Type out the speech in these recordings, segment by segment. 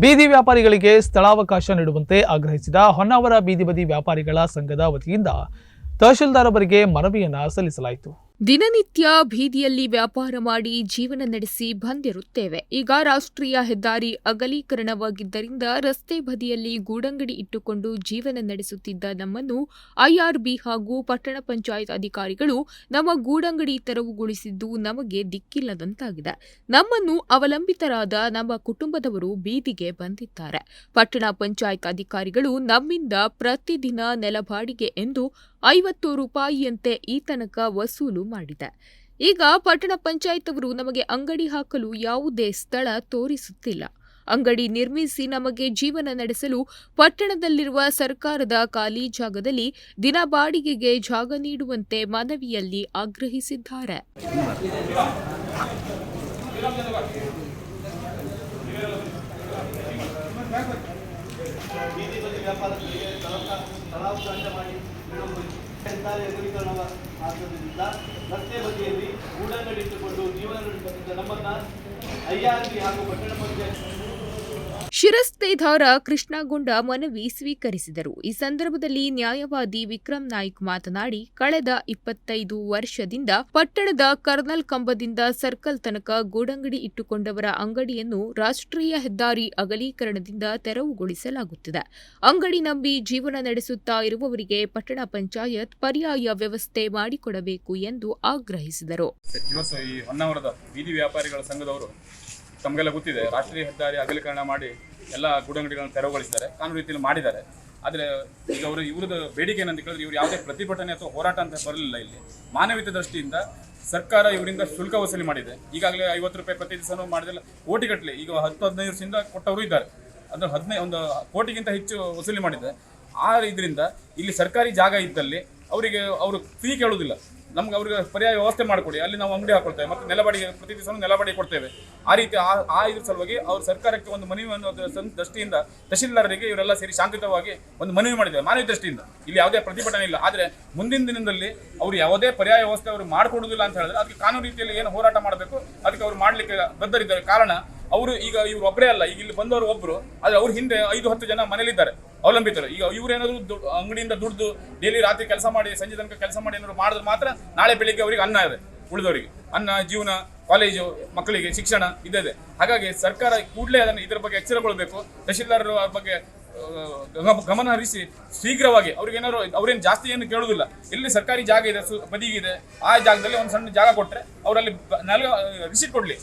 ಬೀದಿ ವ್ಯಾಪಾರಿಗಳಿಗೆ ಸ್ಥಳಾವಕಾಶ ನೀಡುವಂತೆ ಆಗ್ರಹಿಸಿದ ಹೊನ್ನಾವರ ಬೀದಿ ಬದಿ ವ್ಯಾಪಾರಿಗಳ ಸಂಘದ ವತಿಯಿಂದ ತಹಶೀಲ್ದಾರ್ ಅವರಿಗೆ ಮನವಿಯನ್ನ ಸಲ್ಲಿಸಲಾಯಿತು. ದಿನನಿತ್ಯ ಬೀದಿಯಲ್ಲಿ ವ್ಯಾಪಾರ ಮಾಡಿ ಜೀವನ ನಡೆಸಿ ಬಂದಿರುತ್ತೇವೆ. ಈಗ ರಾಷ್ಟ್ರೀಯ ಹೆದ್ದಾರಿ ಅಗಲೀಕರಣವಾಗಿದ್ದರಿಂದ ರಸ್ತೆ ಬದಿಯಲ್ಲಿ ಗೂಡಂಗಡಿ ಇಟ್ಟುಕೊಂಡು ಜೀವನ ನಡೆಸುತ್ತಿದ್ದ ನಮ್ಮನ್ನು ಐಆರ್ಬಿ ಹಾಗೂ ಪಟ್ಟಣ ಪಂಚಾಯತ್ ಅಧಿಕಾರಿಗಳು ನಮ್ಮ ಗೂಡಂಗಡಿ ತೆರವುಗೊಳಿಸಿದ್ದು ನಮಗೆ ದಿಕ್ಕಿಲ್ಲದಂತಾಗಿದೆ. ನಮ್ಮನ್ನು ಅವಲಂಬಿತರಾದ ನಮ್ಮ ಕುಟುಂಬದವರು ಬೀದಿಗೆ ಬಂದಿದ್ದಾರೆ. ಪಟ್ಟಣ ಪಂಚಾಯತ್ ಅಧಿಕಾರಿಗಳು ನಮ್ಮಿಂದ ಪ್ರತಿದಿನ ನೆಲಬಾಡಿಗೆ ಎಂದು ಐವತ್ತು ರೂಪಾಯಿಯಂತೆ ಈ ತನಕ ವಸೂಲು ಮಾಡಿದೆ. ಈಗ ಪಟ್ಟಣ ಪಂಚಾಯತ್ ನಮಗೆ ಅಂಗಡಿ ಹಾಕಲು ಯಾವುದೇ ಸ್ಥಳ ತೋರಿಸುತ್ತಿಲ್ಲ. ಅಂಗಡಿ ನಿರ್ಮಿಸಿ ನಮಗೆ ಜೀವನ ನಡೆಸಲು ಪಟ್ಟಣದಲ್ಲಿರುವ ಸರ್ಕಾರದ ಖಾಲಿ ಜಾಗದಲ್ಲಿ ದಿನ ಬಾಡಿಗೆಗೆ ಜಾಗ ನೀಡುವಂತೆ ಮನವಿಯಲ್ಲಿ ಆಗ್ರಹಿಸಿದ್ದಾರೆ. ಆದ್ದರಿಂದ ರಸ್ತೆ ಬದಿಯಲ್ಲಿ ಗೂಡಂಗಡಿ ಇಟ್ಟುಕೊಂಡು ಜೀವನ ನಡೆಸುತ್ತಿದ್ದ ನಮ್ಮನ್ನ ಐಆರ್ಬಿ ಹಾಗೂ ಪಟ್ಟಣ ಪಂಚಾಯತ್ ಶಿರಸ್ತೇದಾರ ಕೃಷ್ಣಗೊಂಡ ಮನವಿ ಸ್ವೀಕರಿಸಿದರು. ಈ ಸಂದರ್ಭದಲ್ಲಿ ನ್ಯಾಯವಾದಿ ವಿಕ್ರಮ್ ನಾಯ್ಕ್ ಮಾತನಾಡಿ, ಕಳೆದ ಇಪ್ಪತ್ತೈದು ವರ್ಷದಿಂದ ಪಟ್ಟಣದ ಕರ್ನಲ್ ಕಂಬದಿಂದ ಸರ್ಕಲ್ ತನಕ ಗೂಡಂಗಡಿ ಇಟ್ಟುಕೊಂಡವರ ಅಂಗಡಿಯನ್ನು ರಾಷ್ಟ್ರೀಯ ಹೆದ್ದಾರಿ ಅಗಲೀಕರಣದಿಂದ ತೆರವುಗೊಳಿಸಲಾಗುತ್ತಿದೆ. ಅಂಗಡಿ ನಂಬಿ ಜೀವನ ನಡೆಸುತ್ತಾ ಇರುವವರಿಗೆ ಪಟ್ಟಣ ಪಂಚಾಯತ್ ಪರ್ಯಾಯ ವ್ಯವಸ್ಥೆ ಮಾಡಿಕೊಡಬೇಕು ಎಂದು ಆಗ್ರಹಿಸಿದರು. ತಮಗೆಲ್ಲ ಗೊತ್ತಿದೆ, ರಾಷ್ಟ್ರೀಯ ಹೆದ್ದಾರಿ ಅಗಲೀಕರಣ ಮಾಡಿ ಎಲ್ಲ ಗೂಡಂಗಡಿಗಳನ್ನು ತೆರವುಗೊಳಿಸಿದ್ದಾರೆ, ಕಾನೂನು ರೀತಿಯಲ್ಲಿ ಮಾಡಿದ್ದಾರೆ. ಆದರೆ ಈಗ ಅವರು ಇವ್ರದ್ದು ಬೇಡಿಕೆ ಏನಂತ ಕೇಳಿದ್ರೆ ಇವರು ಯಾವುದೇ ಪ್ರತಿಭಟನೆ ಅಥವಾ ಹೋರಾಟ ಅಂತ ಬರಲಿಲ್ಲ ಇಲ್ಲಿ. ಮಾನವೀಯತೆ ದೃಷ್ಟಿಯಿಂದ ಸರ್ಕಾರ ಇವರಿಂದ ಶುಲ್ಕ ವಸೂಲಿ ಮಾಡಿದೆ. ಈಗಾಗಲೇ ಐವತ್ತು ರೂಪಾಯಿ ಪ್ರತಿ ದಿವಸನೂ ಮಾಡಿದೆಲ್ಲ ಕೋಟಿಗಟ್ಟಲೆ ಈಗ ಹತ್ತು ಹದಿನೈದು ವರ್ಷದಿಂದ ಕೊಟ್ಟವರು ಇದ್ದಾರೆ. ಅಂದರೆ ಹದಿನೈದು ಒಂದು ಕೋಟಿಗಿಂತ ಹೆಚ್ಚು ವಸೂಲಿ ಮಾಡಿದೆ ಆ ಇದರಿಂದ ಇಲ್ಲಿ ಸರ್ಕಾರಿ ಜಾಗ ಇದ್ದಲ್ಲಿ ಅವರಿಗೆ ಅವರು ಫೀ ಕೇಳುವುದಿಲ್ಲ. ನಮ್ಗೆ ಅವ್ರಿಗೆ ಪರ್ಯಾಯ ವ್ಯವಸ್ಥೆ ಮಾಡಿಕೊಡಿ. ಅಲ್ಲಿ ನಾವು ಅಂಗಡಿ ಹಾಕೊಳ್ತೇವೆ. ಮತ್ತು ನೆಲಬಡಿ ಪ್ರತಿ ದಿವಸ ನೆಲಬಡಿ ಕೊಡ್ತೇವೆ. ಆ ರೀತಿ ಆ ಆ ಇದ್ರ ಸಲುವಾಗಿ ಅವ್ರ ಸರ್ಕಾರಕ್ಕೆ ಒಂದು ಮನವಿ ಅನ್ನೋದು ದೃಷ್ಟಿಯಿಂದ ತಹಶೀಲ್ದಾರರಿಗೆ ಇವರೆಲ್ಲ ಸೇರಿ ಶಾಂತಿಯುತವಾಗಿ ಒಂದು ಮನವಿ ಮಾಡಿದ್ದೇವೆ, ಮಾನವ ದೃಷ್ಟಿಯಿಂದ. ಇಲ್ಲಿ ಯಾವುದೇ ಪ್ರತಿಭಟನೆ ಇಲ್ಲ. ಆದರೆ ಮುಂದಿನ ದಿನದಲ್ಲಿ ಅವರು ಯಾವುದೇ ಪರ್ಯಾಯ ವ್ಯವಸ್ಥೆ ಅವರು ಮಾಡಿಕೊಡುವುದಿಲ್ಲ ಅಂತ ಹೇಳಿದ್ರೆ, ಅದಕ್ಕೆ ಕಾನೂನು ರೀತಿಯಲ್ಲಿ ಏನು ಹೋರಾಟ ಮಾಡಬೇಕು, ಅದಕ್ಕೆ ಅವರು ಮಾಡಲಿಕ್ಕೆ ಬದ್ಧರಿದ್ದಾರೆ ಕಾರಣ ಅವರು ಈಗ ಇವ್ರು ಒಬ್ಬರೇ ಅಲ್ಲ, ಈಗ ಇಲ್ಲಿ ಬಂದವರು ಒಬ್ರು, ಆದರೆ ಅವ್ರ ಹಿಂದೆ ಐದು, ಹತ್ತು ಜನ ಮನೇಲಿದ್ದಾರೆ, ಅವಲಂಬಿತರು. ಈಗ ಇವ್ರೇನಾದ್ರು ಅಂಗಡಿಯಿಂದ ದುಡ್ದು ಡೈಲಿ ರಾತ್ರಿ ಕೆಲಸ ಮಾಡಿ, ಸಂಜೆ ತನಕ ಕೆಲಸ ಮಾಡಿ ಏನಾದ್ರು ಮಾಡಿದ್ರೆ ಮಾತ್ರ ನಾಳೆ ಬೆಳಿಗ್ಗೆ ಅವರಿಗೆ ಅನ್ನ ಇದೆ, ಉಳಿದವರಿಗೆ. ಅನ್ನ, ಜೀವನ ಕಾಲೇಜು ಮಕ್ಕಳಿಗೆ, ಶಿಕ್ಷಣ ಇದೆ. ಹಾಗಾಗಿ ಸರ್ಕಾರ ಕೂಡಲೇ ಅದನ್ನು ಇದರ ಬಗ್ಗೆ ಎಚ್ಚರಗೊಳ್ಬೇಕು. ತಹಶೀಲ್ದಾರರು ಬಗ್ಗೆ ಗಮನ ಹರಿಸಿ ಶೀಘ್ರವಾಗಿ ಅವ್ರಿಗೆ ಏನಾದ್ರು, ಅವ್ರೇನು ಜಾಸ್ತಿ ಏನು ಕೇಳೋದಿಲ್ಲ. ಇಲ್ಲಿ ಸರ್ಕಾರಿ ಜಾಗ ಇದೆ, ಸು, ಬದಿಗಿದೆ. ಆ ಜಾಗದಲ್ಲಿ ಒಂದು ಸಣ್ಣ ಜಾಗ ಕೊಟ್ಟರೆ ಅವರಲ್ಲಿ ನಲ್ಗ ರಿಸಿಟ್ ಕೊಡಲಿ.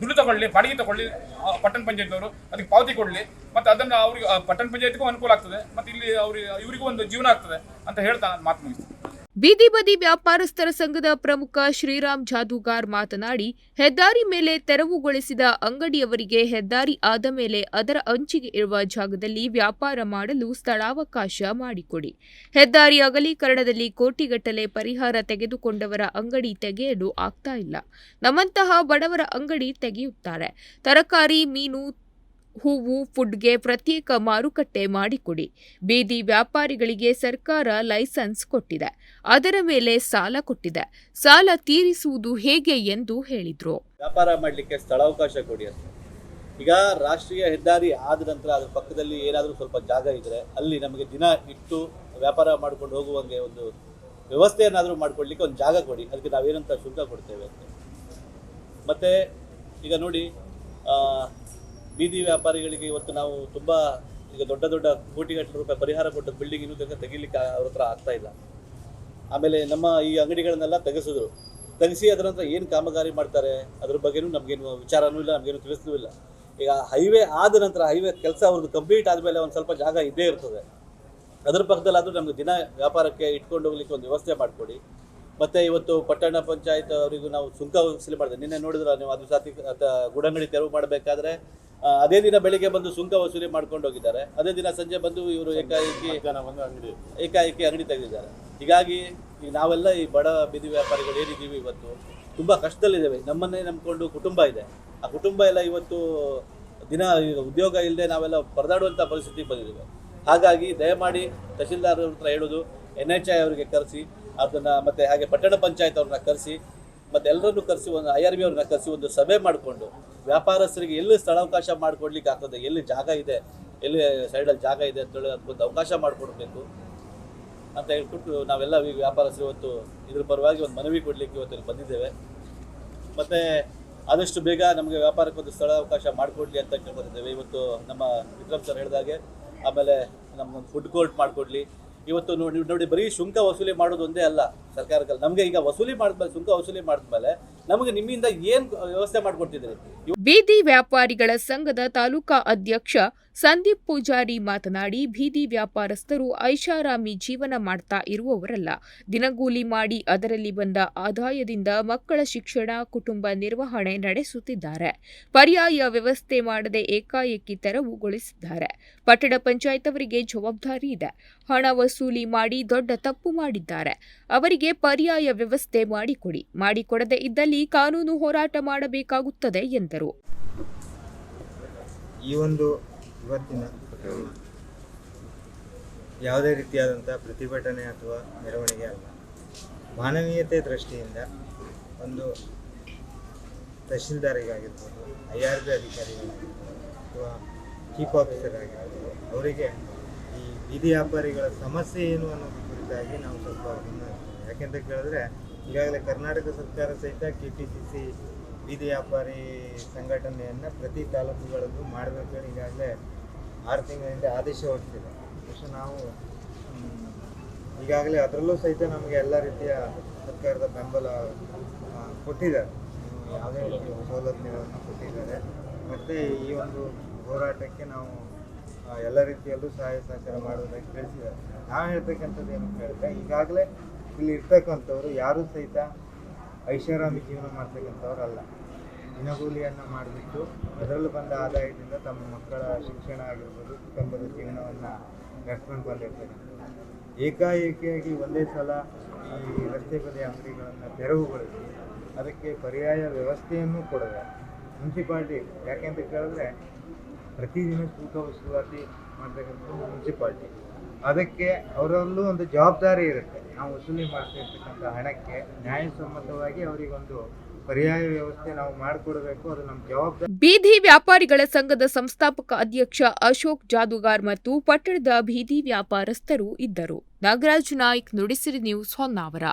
ದುಡ್ಡು ತಗೊಳ್ಳಿ ಬಾಡಿಗೆ ತಗೊಳ್ಳಿ ಪಟ್ಟಣ ಪಂಚಾಯತ್ನವರು, ಅದಕ್ಕೆ ಪಾವತಿ ಕೊಡಲಿ. ಮತ್ತು ಅದನ್ನು ಅವ್ರಿಗೆ ಪಟ್ಟಣ ಪಂಚಾಯತ್ಗೂ ಅನುಕೂಲ ಆಗ್ತದೆ. ಮತ್ತು ಇಲ್ಲಿ ಅವ್ರಿಗೆ, ಇವರಿಗೂ ಒಂದು ಜೀವನ ಆಗ್ತದೆ ಅಂತ ಹೇಳ್ತಾ ನಾನು ಮಾತು ಮುಗಿಸ್ತೀನಿ. ಬೀದಿ ಬದಿ ವ್ಯಾಪಾರಸ್ಥರ ಸಂಘದ ಪ್ರಮುಖ ಶ್ರೀರಾಮ್ ಜಾದೂಗಾರ್ ಮಾತನಾಡಿ, ಹೆದ್ದಾರಿ ಮೇಲೆ ತೆರವುಗೊಳಿಸಿದ ಅಂಗಡಿಯವರಿಗೆ ಹೆದ್ದಾರಿ ಆದ ಮೇಲೆ ಅದರ ಅಂಚಿಗೆ ಇರುವ ಜಾಗದಲ್ಲಿ ವ್ಯಾಪಾರ ಮಾಡಲು ಸ್ಥಳಾವಕಾಶ ಮಾಡಿಕೊಡಿ. ಹೆದ್ದಾರಿ ಅಗಲೀಕರಣದಲ್ಲಿ ಕೋಟಿಗಟ್ಟಲೆ ಪರಿಹಾರ ತೆಗೆದುಕೊಂಡವರ ಅಂಗಡಿ ತೆಗೆಯಲು ಆಗ್ತಾ ಇಲ್ಲ. ನಮ್ಮಂತಹ ಬಡವರ ಅಂಗಡಿ ತೆಗೆಯುತ್ತಾರೆ. ತರಕಾರಿ, ಮೀನು ಹೂವು, ಫುಡ್ಗೆ ಪ್ರತ್ಯೇಕ ಮಾರುಕಟ್ಟೆ ಮಾಡಿಕೊಡಿ. ಬೀದಿ ವ್ಯಾಪಾರಿಗಳಿಗೆ ಸರ್ಕಾರ ಲೈಸೆನ್ಸ್ ಕೊಟ್ಟಿದೆ. ಅದರ ಮೇಲೆ ಸಾಲ ಕೊಟ್ಟಿದೆ. ಸಾಲ ತೀರಿಸುವುದು ಹೇಗೆ ಎಂದು ಹೇಳಿದ್ರು. ವ್ಯಾಪಾರ ಮಾಡಲಿಕ್ಕೆ ಸ್ಥಳಾವಕಾಶ ಕೊಡಿ ಅಂತ. ಈಗ ರಾಷ್ಟ್ರೀಯ ಹೆದ್ದಾರಿ ಆದ ನಂತರ ಅದ್ರ ಪಕ್ಕದಲ್ಲಿ ಏನಾದರೂ ಸ್ವಲ್ಪ ಜಾಗ ಇದ್ರೆ ಅಲ್ಲಿ ನಮಗೆ ದಿನ ಇಟ್ಟು ವ್ಯಾಪಾರ ಮಾಡ್ಕೊಂಡು ಹೋಗುವಂಗೆ ಒಂದು ವ್ಯವಸ್ಥೆಯನ್ನಾದರೂ ಮಾಡಿಕೊಡ್ಲಿಕ್ಕೆ ಒಂದು ಜಾಗ ಕೊಡಿ. ಅದಕ್ಕೆ ನಾವೇನಂತ ಶುಲ್ಕ ಕೊಡ್ತೇವೆ ಅಂತ. ಮತ್ತು ಈಗ ನೋಡಿ ಬೀದಿ ವ್ಯಾಪಾರಿಗಳಿಗೆ ಇವತ್ತು ನಾವು ತುಂಬ ಈಗ ದೊಡ್ಡ ದೊಡ್ಡ ಕೋಟಿಗಟ್ಟಲೆ ರೂಪಾಯಿ ಪರಿಹಾರ ಕೊಟ್ಟ ಬಿಲ್ಡಿಂಗ್ ಇನ್ನೂ ತನಕ ತೆಗಿಲಿಕ್ಕೆ ಅವ್ರ ಹತ್ರ ಆಗ್ತಾ ಇಲ್ಲ. ಆಮೇಲೆ ನಮ್ಮ ಈ ಅಂಗಡಿಗಳನ್ನೆಲ್ಲ ತೆಗೆಸಿದ್ರು. ತೆಗೆಸಿ ಅದರ ನಂತರ ಏನು ಕಾಮಗಾರಿ ಮಾಡ್ತಾರೆ? ಅದ್ರ ಬಗ್ಗೆನೂ ನಮಗೇನು ವಿಚಾರನೂ ಇಲ್ಲ, ನಮಗೇನು ತಿಳಿಸಲೂ ಇಲ್ಲ. ಈಗ ಹೈವೇ ಆದ ನಂತರ ಹೈವೇ ಕೆಲಸ ಅವ್ರದ್ದು ಕಂಪ್ಲೀಟ್ ಆದಮೇಲೆ ಒಂದು ಸ್ವಲ್ಪ ಜಾಗ ಇದ್ದೇ ಇರ್ತದೆ. ಅದ್ರ ಪಕ್ಕದಲ್ಲಾದರೂ ನಮಗೆ ದಿನ ವ್ಯಾಪಾರಕ್ಕೆ ಇಟ್ಕೊಂಡು ಹೋಗ್ಲಿಕ್ಕೆ ಒಂದು ವ್ಯವಸ್ಥೆ ಮಾಡಿಕೊಡಿ. ಮತ್ತು ಇವತ್ತು ಪಟ್ಟಣ ಪಂಚಾಯತ್ ಅವರಿಗೂ ನಾವು ಸುಂಕ ವಸೂಲಿ ಮಾಡಿದೆ. ನಿನ್ನೆ ನೋಡಿದ್ರೆ ನೀವು? ಅದು ಸಾತಿ ಗುಡಂಗಡಿ ತೆರವು ಮಾಡಬೇಕಾದ್ರೆ ಅದೇ ದಿನ ಬೆಳಿಗ್ಗೆ ಬಂದು ಸುಂಕ ವಸೂಲಿ ಮಾಡ್ಕೊಂಡು ಹೋಗಿದ್ದಾರೆ. ಅದೇ ದಿನ ಸಂಜೆ ಬಂದು ಇವರು ಏಕಾಏಕಿ ಅಂಗಡಿ ಏಕಾಏಕಿ ಅಂಗಡಿ ತೆಗೆದಿದ್ದಾರೆ. ಹೀಗಾಗಿ ಈಗ ನಾವೆಲ್ಲ ಈ ಬಡ ಬಿದಿ ವ್ಯಾಪಾರಿಗಳು ಏನಿದ್ದೀವಿ ಇವತ್ತು, ತುಂಬ ಕಷ್ಟದಲ್ಲಿದ್ದೇವೆ. ನಮ್ಮನ್ನೇ ನಂಬಿಕೊಂಡು ಕುಟುಂಬ ಇದೆ. ಆ ಕುಟುಂಬ ಎಲ್ಲ ಇವತ್ತು ದಿನ ಉದ್ಯೋಗ ಇಲ್ಲದೆ ನಾವೆಲ್ಲ ಪರದಾಡುವಂಥ ಪರಿಸ್ಥಿತಿ ಬಂದಿದ್ದೇವೆ. ಹಾಗಾಗಿ ದಯಮಾಡಿ ತಹಶೀಲ್ದಾರ್ ಹತ್ರ ಹೇಳೋದು ಎನ್ ಎಚ್ ಐ ಅವರಿಗೆ ಕರೆಸಿ ಅದನ್ನು ಮತ್ತು ಹಾಗೆ ಪಟ್ಟಣ ಪಂಚಾಯತ್ ಅವ್ರನ್ನ ಕರೆಸಿ ಮತ್ತು ಕರೆಸಿ ಒಂದು ಐ ಆರ್ ಬಿ ಅವ್ರನ್ನ ಕರೆಸಿ ಒಂದು ಸಭೆ ಮಾಡಿಕೊಂಡು ವ್ಯಾಪಾರಸ್ಥರಿಗೆ ಎಲ್ಲಿ ಸ್ಥಳಾವಕಾಶ ಮಾಡಿಕೊಡ್ಲಿಕ್ಕೆ ಆಗ್ತದೆ, ಎಲ್ಲಿ ಜಾಗ ಇದೆ, ಎಲ್ಲಿ ಸೈಡಲ್ಲಿ ಜಾಗ ಇದೆ ಅಂತೇಳಿ ಅದಕ್ಕೊಂದು ಅವಕಾಶ ಮಾಡಿಕೊಡ್ಬೇಕು ಅಂತ ಹೇಳ್ಬಿಟ್ಟು ನಾವೆಲ್ಲ ಈ ವ್ಯಾಪಾರಸ್ಥರು ಇವತ್ತು ಇದ್ರ ಪರವಾಗಿ ಒಂದು ಮನವಿ ಕೊಡಲಿಕ್ಕೆ ಇವತ್ತು ಇಲ್ಲಿ ಬಂದಿದ್ದೇವೆ. ಮತ್ತು ಆದಷ್ಟು ಬೇಗ ನಮಗೆ ವ್ಯಾಪಾರಕ್ಕೆ ಒಂದು ಸ್ಥಳ ಅವಕಾಶ ಮಾಡಿಕೊಡ್ಲಿ ಅಂತ ಕೇಳ್ಕೊತಿದ್ದೇವೆ. ಇವತ್ತು ನಮ್ಮ ವಿಕ್ರಮ್ ಸರ್ ಹೇಳಿದಾಗೆ ಆಮೇಲೆ ನಮಗೊಂದು ಫುಡ್ ಕೋರ್ಟ್ ಮಾಡಿಕೊಡ್ಲಿ. ಇವತ್ತು ನೋಡಿ ನೋಡಿ ಬರೀ ಶುಂಕ ವಸೂಲಿ ಮಾಡೋದು ಒಂದೇ ಅಲ್ಲ ಸರ್ಕಾರಕ್ಕೆ. ನಮಗೆ ಈಗ ವಸೂಲಿ ಮಾಡಿದ್ಮೇಲೆ, ಶುಂಕ ವಸೂಲಿ ಮಾಡಿದ್ಮೇಲೆ ನಮಗೆ ನಿಮ್ಮಿಂದ ಏನು ವ್ಯವಸ್ಥೆ ಮಾಡಿಕೊಡ್ತಿದ್ದೀರಿ? ಬೀದಿ ವ್ಯಾಪಾರಿಗಳ ಸಂಘದ ತಾಲೂಕಾ ಅಧ್ಯಕ್ಷ ಸಂದೀಪ್ ಪೂಜಾರಿ ಮಾತನಾಡಿ, ಬೀದಿ ವ್ಯಾಪಾರಸ್ಥರು ಐಷಾರಾಮಿ ಜೀವನ ಮಾಡ್ತಾ ಇರುವವರಲ್ಲ. ದಿನಗೂಲಿ ಮಾಡಿ ಅದರಲ್ಲಿ ಬಂದ ಆದಾಯದಿಂದ ಮಕ್ಕಳ ಶಿಕ್ಷಣ, ಕುಟುಂಬ ನಿರ್ವಹಣೆ ನಡೆಸುತ್ತಿದ್ದಾರೆ. ಪರ್ಯಾಯ ವ್ಯವಸ್ಥೆ ಮಾಡದೆ ಏಕಾಏಕಿ ತೆರವುಗೊಳಿಸಿದ್ದಾರೆ. ಪಟ್ಟಣ ಪಂಚಾಯತ್ ಅವರಿಗೆ ಜವಾಬ್ದಾರಿ ಇದೆ. ಹಣ ವಸೂಲಿ ಮಾಡಿ ದೊಡ್ಡ ತಪ್ಪು ಮಾಡಿದ್ದಾರೆ. ಅವರಿಗೆ ಪರ್ಯಾಯ ವ್ಯವಸ್ಥೆ ಮಾಡಿಕೊಡಿ. ಮಾಡಿಕೊಡದೆ ಇದ್ದಲ್ಲಿ ಕಾನೂನು ಹೋರಾಟ ಮಾಡಬೇಕಾಗುತ್ತದೆ ಎಂದರು ಈ ಒಂದು ಇವತ್ತಿನ ಯಾವುದೇ ರೀತಿಯಾದಂಥ ಪ್ರತಿಭಟನೆ ಅಥವಾ ಮೆರವಣಿಗೆ ಅಲ್ಲ ಮಾನವೀಯತೆ ದೃಷ್ಟಿಯಿಂದ ಒಂದು ತಹಶೀಲ್ದಾರಿಗಾಗಿರ್ಬೋದು, ಐ ಆರ್ ಬಿ ಅಧಿಕಾರಿಗಳಾಗಿರ್ಬೋದು, ಅಥವಾ ಚೀಫ್ ಆಫೀಸರ್ ಆಗಿರ್ಬೋದು ಅವರಿಗೆ ಈ ಬೀದಿ ವ್ಯಾಪಾರಿಗಳ ಸಮಸ್ಯೆ ಏನು ಅನ್ನೋದ್ರ ಕುರಿತಾಗಿ ನಾವು ಸ್ವಲ್ಪ ಗಮನ. ಯಾಕೆಂತ ಕೇಳಿದ್ರೆ ಈಗಾಗಲೇ ಕರ್ನಾಟಕ ಸರ್ಕಾರ ಸಹಿತ ಕೆ ಪಿ ಸಿ ಸಿ ಬೀದಿ ವ್ಯಾಪಾರಿ ಸಂಘಟನೆಯನ್ನು ಪ್ರತಿ ತಾಲೂಕುಗಳಲ್ಲೂ ಮಾಡಬೇಕು ಈಗಾಗಲೇ ಆರು ತಿಂಗಳಿಂದ ಆದೇಶ ಹೊರಡಿಸಿದೆ ಬಹುಶಃ ನಾವು ಈಗಾಗಲೇ ಅದರಲ್ಲೂ ಸಹಿತ ನಮಗೆ ಎಲ್ಲ ರೀತಿಯ ಸರ್ಕಾರದ ಬೆಂಬಲ ಕೊಟ್ಟಿದ್ದಾರೆ. ಯಾವುದೇ ರೀತಿಯ ಸೌಲಭ್ಯಗಳನ್ನು ಕೊಟ್ಟಿದ್ದಾರೆ. ಮತ್ತು ಈ ಒಂದು ಹೋರಾಟಕ್ಕೆ ನಾವು ಎಲ್ಲ ರೀತಿಯಲ್ಲೂ ಸಹಾಯ ಸಹಕಾರ ಮಾಡೋದಕ್ಕೆ ತಿಳಿಸಿದ್ದಾರೆ. ನಾವು ಹೇಳ್ತಕ್ಕಂಥದ್ದು ಏನು ಕೇಳಿದ್ರೆ ಈಗಾಗಲೇ ಇಲ್ಲಿ ಇರ್ತಕ್ಕಂಥವ್ರು ಯಾರೂ ಸಹಿತ ಐಷಾರಾಮಿ ಜೀವನ ಮಾಡ್ತಕ್ಕಂಥವ್ರು ಅಲ್ಲ. ದಿನಗೂಲಿಯನ್ನು ಮಾಡಿಬಿಟ್ಟು ಅದರಲ್ಲೂ ಬಂದ ಆದಾಯದಿಂದ ತಮ್ಮ ಮಕ್ಕಳ ಶಿಕ್ಷಣ ಆಗಿರ್ಬೋದು, ಕುಟುಂಬದ ಜೀವನವನ್ನು ನಡೆಸ್ಕೊಂಡು ಬಂದಿರ್ತಕ್ಕಂಥದ್ದು ಏಕಾಏಕಿಯಾಗಿ ಒಂದೇ ಸಲ ಈ ರಸ್ತೆ ಬದಿ ಅಂಗಡಿಗಳನ್ನು ತೆರವುಗೊಳಿಸಿ ಅದಕ್ಕೆ ಪರ್ಯಾಯ ವ್ಯವಸ್ಥೆಯನ್ನು ಕೊಡೋದು ಮುನ್ಸಿಪಾಲ್ಟಿ ಯಾಕೆಂತ ಕೇಳಿದ್ರೆ ಪ್ರತಿದಿನ ಶುಲ್ಕ ವಸೂಲಾತಿ ಮಾಡ್ತಕ್ಕಂಥದ್ದು ಮುನ್ಸಿಪಾಲ್ಟಿ. ಅದಕ್ಕೆ ಅವರಲ್ಲೂ ಒಂದು ಜವಾಬ್ದಾರಿ ಇರುತ್ತೆ. ನಾವು ವಸೂಲಿ ಮಾಡ್ತಿರ್ತಕ್ಕಂಥ ಹಣಕ್ಕೆ ನ್ಯಾಯಸಮ್ಮತವಾಗಿ ಅವರಿಗೊಂದು ಪರ್ಯಾಯ ವ್ಯವಸ್ಥೆ ನಾವು ಮಾಡಿಕೊಡಬೇಕು, ಅದು ನಮ್ಮ ಜವಾಬ್ದಾರಿ. ಬೀದಿ ವ್ಯಾಪಾರಿಗಳ ಸಂಘದ ಸಂಸ್ಥಾಪಕ ಅಧ್ಯಕ್ಷ ಅಶೋಕ್ ಜಾದುಗಾರ್ ಮತ್ತು ಪಟ್ಟಣದ ಬೀದಿ ವ್ಯಾಪಾರಸ್ಥರು ಇದ್ದರು. ನಾಗರಾಜ್ ನಾಯ್ಕ್, ನುಡಿಸಿರಿ ನ್ಯೂಸ್ ಹೊನ್ನಾವರ.